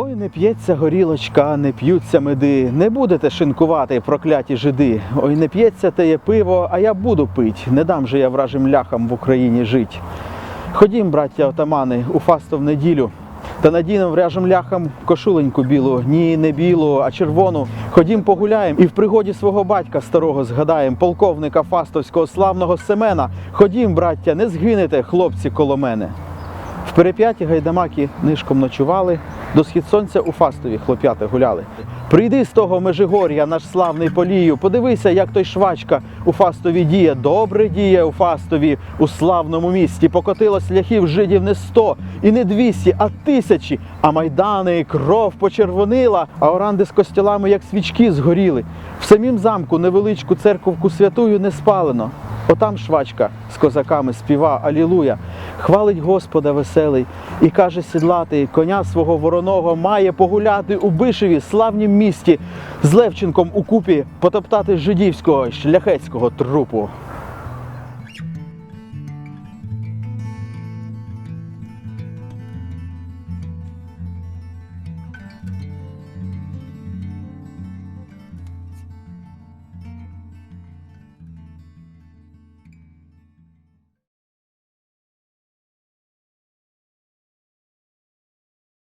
Ой, не п'ється горілочка, не п'ються меди, не будете шинкувати, прокляті жиди. Ой, не п'ється теє пиво, а я буду пить. Не дам же я вражим ляхам в Україні жить. Ходім, браття отамани, у фастов неділю. Та надінем вряжем ляхам кошуленьку білу, ні, не білу, а червону. Ходім погуляєм і в пригоді свого батька старого згадаєм, полковника фастовського славного Семена. Ходім, браття, не згинете, хлопці, коло мене. Переп'яті гайдамаки нишком ночували, до схід сонця у Фастові хлоп'ята гуляли. Прийди з того Межигор'я, наш славний полію, подивися, як той швачка у Фастові діє. Добре діє у Фастові, у славному місті. Покотилось ляхів жидів не сто і не двісті, а тисячі. А майдани, кров почервонила, а оранди з костілами, як свічки, згоріли. В самім замку невеличку церковку святую не спалено. Отам швачка з козаками співа Алілуя, хвалить Господа веселий і каже сідлатий, коня свого вороного має погуляти у Бишеві, славнім місті, з Левченком у купі потоптати жидівського шляхетського трупу.